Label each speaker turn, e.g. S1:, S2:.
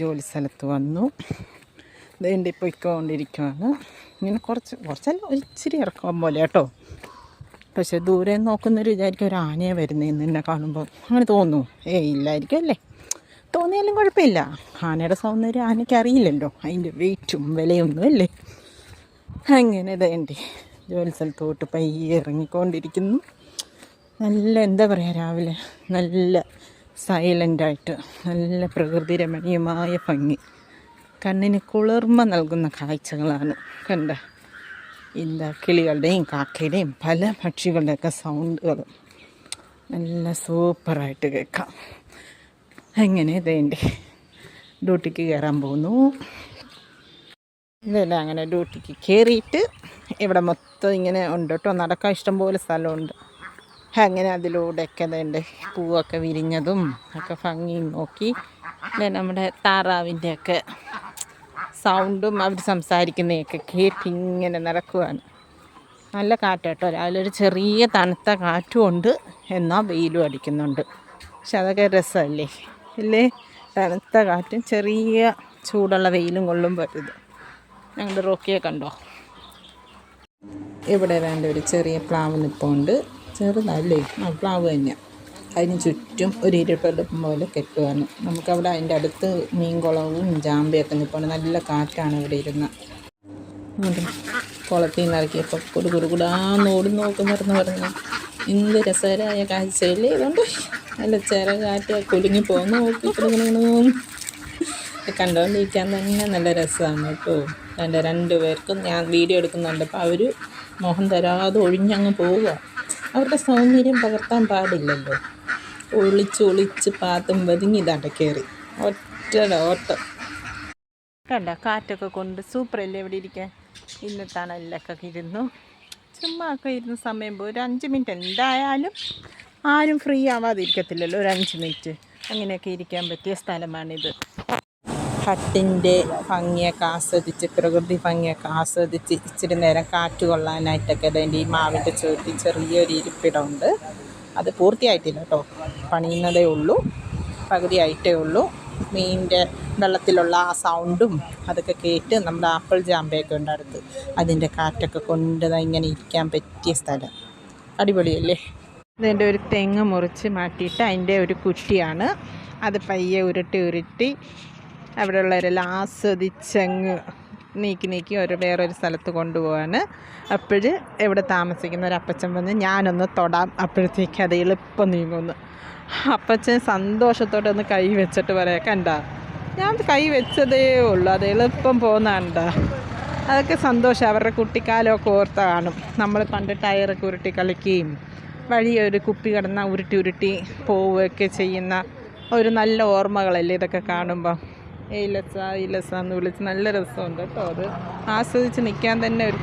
S1: ജോലി സ്ഥലത്ത് വന്നു. ദേണ്ടി പൊയ്ക്കൊണ്ടിരിക്കുകയാണ് ഇങ്ങനെ കുറച്ച് കുറച്ചല്ല ഇച്ചിരി ഇറക്കം പോലെ കേട്ടോ. പക്ഷെ ദൂരെ നോക്കുന്നവർ വിചാരിക്കും ഒരു ആനയെ വരുന്നതെന്ന് എന്നെ കാണുമ്പോൾ അങ്ങനെ തോന്നുന്നു. ഏ ഇല്ലായിരിക്കും അല്ലേ? തോന്നിയാലും കുഴപ്പമില്ല. ആനയുടെ സൗന്ദര്യം ആനയ്ക്ക് അറിയില്ലല്ലോ. അതിന്റെ വെയിറ്റും വിലയൊന്നും അല്ലേ? അങ്ങനെ ഇതേണ്ടി ജോലി സ്ഥലത്തോട്ട് പയ്യെ ഇറങ്ങിക്കൊണ്ടിരിക്കുന്നു. നല്ല എന്താ പറയുക രാവിലെ നല്ല സൈലന്റായിട്ട് നല്ല പ്രകൃതി രമണീയമായ ഭംഗി. കണ്ണിന് കുളിർമ നൽകുന്ന കാഴ്ചകളാണ് കണ്ട എന്താ കിളികളുടെയും കാക്കയുടെയും പല പക്ഷികളുടെയൊക്കെ സൗണ്ടുകൾ. നല്ല സൂപ്പറായിട്ട് കേൾക്കാം. എങ്ങനെ ഇതേണ്ടി ഡ്യൂട്ടിക്ക് കയറാൻ പോകുന്നു? ഇതെല്ലാം അങ്ങനെ ഡ്യൂട്ടിക്ക് കയറിയിട്ട് ഇവിടെ മൊത്തം ഇങ്ങനെ ഉണ്ട് കേട്ടോ. നടക്കാൻ ഇഷ്ടംപോലെ സ്ഥലമുണ്ട്. അങ്ങനെ അതിലൂടെയൊക്കെ അതുണ്ട്. പൂവൊക്കെ വിരിഞ്ഞതും ഒക്കെ ഭംഗിയും നോക്കി. നമ്മുടെ താറാവിന്റെയൊക്കെ സൗണ്ടും അവർ സംസാരിക്കുന്നതൊക്കെ കേട്ട് ഇങ്ങനെ നടക്കുവാണ്. നല്ല കാറ്റ് കേട്ടോ. രാവിലെ ഒരു ചെറിയ തണുത്ത കാറ്റും ഉണ്ട്. എന്നാൽ വെയിലും അടിക്കുന്നുണ്ട്. പക്ഷെ അതൊക്കെ രസമല്ലേ? ഇല്ലേ തണുത്ത കാറ്റും ചെറിയ ചൂടുള്ള വെയിലും കൊള്ളുമ്പോൾ ഇത്. ഞങ്ങളുടെ റോക്കിയെ കണ്ടോ? ഇവിടെ വേണ്ട ഒരു ചെറിയ പ്ലാവ് നിൽപ്പുണ്ട് ചെറുതല്ലേ ആ പ്ലാവ് തന്നെയാണ് അതിന് ചുറ്റും ഒരു ഇരുപെടുപ്പം പോലെ കെട്ടുവാണ്. നമുക്കവിടെ അതിന്റെ അടുത്ത് മീൻകുളവും ജാമ്പയൊക്കെ നിൽപ്പുണ്ട്. നല്ല കാറ്റാണ് ഇവിടെ ഇരുന്ന. കുളത്തിൽ നിന്ന് ഇറക്കിയപ്പോൾ കുടു കുടു കുടാന്ന് ഓടി നോക്കുന്നവരെന്ന് പറഞ്ഞു എന്ത് രസകരമായ കാഴ്ചയല്ലേ ഇതുകൊണ്ട്? നല്ല ചെറ കാറ്റ് കുലുങ്ങി പോകുന്നു നോക്കി കുടുങ്ങണു കണ്ടുകൊണ്ടിരിക്കാൻ തന്നെ നല്ല രസമാണ് കേട്ടോ. എന്റെ രണ്ട് പേർക്കും ഞാൻ വീഡിയോ എടുക്കുന്നുണ്ട്. അപ്പോൾ അവർ മോഹം തരാതെ ഒഴിഞ്ഞങ്ങ് പോവുക. അവരുടെ സൗന്ദര്യം പകർത്താൻ പാടില്ലല്ലോ. ഒളിച്ചൊളിച്ച് ഒളിച്ച് പാത്തും പതുങ്ങി ഇതാണ്ട കയറി ഒറ്റ ഓട്ടം കണ്ട കാറ്റൊക്കെ കൊണ്ട് സൂപ്പറല്ലേ ഇവിടെ ഇരിക്കാൻ? ഇന്ന് തണലിലൊക്കെ ഇരുന്നു ചുമ്മാ ഒക്കെ ഇരുന്ന് സമയം പോയി. ഒരു അഞ്ച് മിനിറ്റ് എന്തായാലും ആരും ഫ്രീ ആവാതിരിക്കത്തില്ലല്ലോ. ഒരു അഞ്ച് മിനിറ്റ് അങ്ങനെയൊക്കെ ഇരിക്കാൻ പറ്റിയ സ്ഥലമാണിത്. ഹട്ടിന്റെ ഭംഗിയൊക്കെ ആസ്വദിച്ച് പ്രകൃതി ഭംഗിയൊക്കെ ആസ്വദിച്ച് ഇച്ചിരി നേരം കാറ്റ് കൊള്ളാനായിട്ടൊക്കെ അതിന്റെ ഈ മാവിന്റെ ചുവട്ടിൽ ചെറിയൊരു ഇരിപ്പിടമുണ്ട്. അത് പൂർത്തിയായിട്ടില്ല കേട്ടോ. പണിയുന്നതേ ഉള്ളൂ പകുതി ആയിട്ടേ ഉള്ളൂ. മീനിന്റെ വെള്ളത്തിലുള്ള ആ സൗണ്ടും അതൊക്കെ കേട്ട് നമ്മുടെ ആപ്പിൾ ജാമ്പയൊക്കെ ഉണ്ട് അടുത്ത്. അതിന്റെ കാറ്റൊക്കെ കൊണ്ട് ഇങ്ങനെ ഇരിക്കാൻ പറ്റിയ സ്ഥലം. അടിപൊളിയല്ലേ? ഇതിന്റെ ഒരു തെങ്ങ് മുറിച്ച് മാറ്റിയിട്ട് അതിന്റെ ഒരു കുറ്റിയാണ്. അത് പയ്യെ ഉരുട്ടി ഉരുട്ടി അവിടെയുള്ളവരെല്ലാം ആസ്വദിച്ചങ്ങ് നീക്കി നീക്കി ഒരു വേറൊരു സ്ഥലത്ത് കൊണ്ടുപോവാണ്. അപ്പോഴ് ഇവിടെ താമസിക്കുന്ന ഒരു അപ്പച്ചൻ വന്ന് ഞാനൊന്ന് തൊടാം. അപ്പോഴത്തേക്ക് അത് എളുപ്പം നീങ്ങുന്നു. അപ്പച്ചൻ സന്തോഷത്തോടെ ഒന്ന് കൈ വെച്ചിട്ട് പറയാം കണ്ട ഞാൻ കൈ വെച്ചതേ ഉള്ളൂ. അത് എളുപ്പം പോകുന്നതാണ്ട അതൊക്കെ സന്തോഷം. അവരുടെ കുട്ടിക്കാലമൊക്കെ ഓർത്ത കാണും. നമ്മൾ പണ്ട് ടയറൊക്കെ ഉരുട്ടി കളിക്കുകയും വഴി ഒരു കുപ്പി കിടന്ന ഉരുട്ടി ഉരുട്ടി പോവുകയൊക്കെ ചെയ്യുന്ന ഒരു നല്ല ഓർമ്മകളല്ലേ ഇതൊക്കെ കാണുമ്പോൾ ഏലസ ഇലസ എന്ന് വിളിച്ച് നല്ല രസമുണ്ട് കേട്ടോ അത്. ആസ്വദിച്ച് നിൽക്കാൻ തന്നെ ഒരു